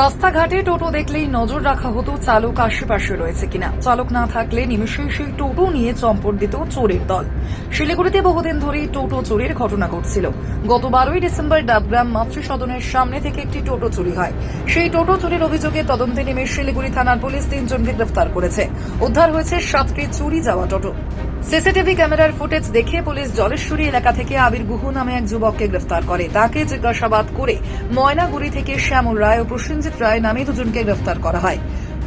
রাস্তাঘাটে টোটো দেখলেই নজর রাখা হতো চালক আশেপাশে রয়েছে কিনা। চালক না থাকলে নিমেষেই সেই টোটো নিয়ে চম্পট দিত চোরের দল। শিলিগুড়িতে বহুদিন ধরেই টোটো চুরির ঘটনা ঘটছিল। গত বারোই ডিসেম্বর ডাবগ্রাম মাতৃসদনের সামনে থেকে একটি টোটো চুরি হয়। সেই টোটো চুরির অভিযোগে তদন্তে নেমে শিলিগুড়ি থানার পুলিশ তিনজনকে গ্রেফতার করেছে। উদ্ধার হয়েছে সাতটি চুরি যাওয়া টোটো। সিসিটিভি ক্যামেরার ফুটেজ দেখে পুলিশ জলেশ্বরী এলাকা থেকে আবির গুহু নামে এক যুবককে গ্রেফতার করে। তাকে জিজ্ঞাসাবাদ করে ময়নাগুড়ি থেকে শ্যামল রায় ও প্রসেনজিৎ রায় নামে দুজনকে গ্রেফতার করা হয়।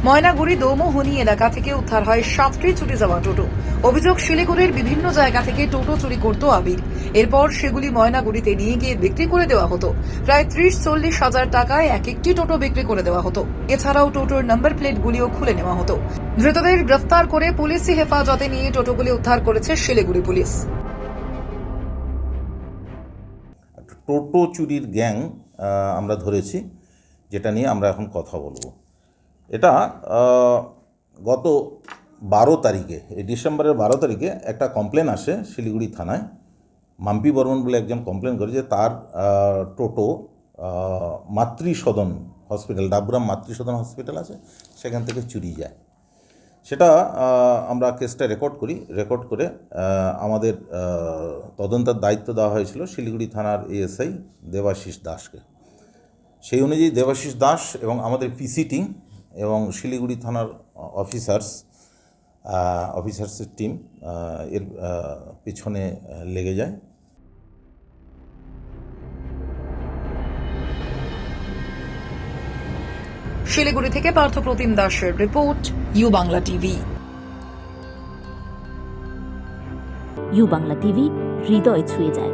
ময়নাগুড়ি দৌমোহনী এলাকা থেকে উদ্ধার হয় সাতটি চুরি যাওয়া টোটো। অভিযোগ, শিলিগুড়ির বিভিন্ন জায়গা থেকে টোটো চুরি করত আবির। এরপর সেগুলি ময়নাগুড়িতে নিয়ে গিয়ে বিক্রি করে দেওয়া হতো। প্রায় ত্রিশ চল্লিশ হাজার টাকায় এক একটি টোটো বিক্রি করে দেওয়া হতো। এছাড়াও টোটোর নাম্বার প্লেটগুলিও খুলে নেওয়া হতো। ধৃতদের গ্রেফতার করে পুলিশি হেফাজতে নিয়ে টোটোগুলি উদ্ধার করেছে শিলিগুড়ি পুলিশ। টোটো চুরির গ্যাং আমরা ধরেছি। যেটা নিয়ে আমরা এখন কথা বলব। এটা গত বারো তারিখে, এই ডিসেম্বরের বারো তারিখে একটা কমপ্লেন আসে শিলিগুড়ি থানায়। মাম্পি বর্মন বলে একজন কমপ্লেন করে যে তার টোটো মাতৃসদন হসপিটাল ডাবগ্রাম মাতৃসদন হসপিটাল আছে, সেখান থেকে চুরি যায়। সেটা আমরা কেসটা রেকর্ড করি। রেকর্ড করে আমাদের তদন্তের দায়িত্ব দেওয়া হয়েছিল শিলিগুড়ি থানার এএসআই দেবাশিস দাসকে। সেই অনুযায়ী দেবাশিস দাস এবং আমাদের পিসি টিম এবং শিলিগুড়ি থানার অফিসার্স অফিসার্সের টিম এর পিছনে লেগে যায়। শিলিগুড়ি থেকে পার্থ প্রতিম দাসের report U Bangla TV. U Bangla TV হৃদয় ছুঁয়ে যায়।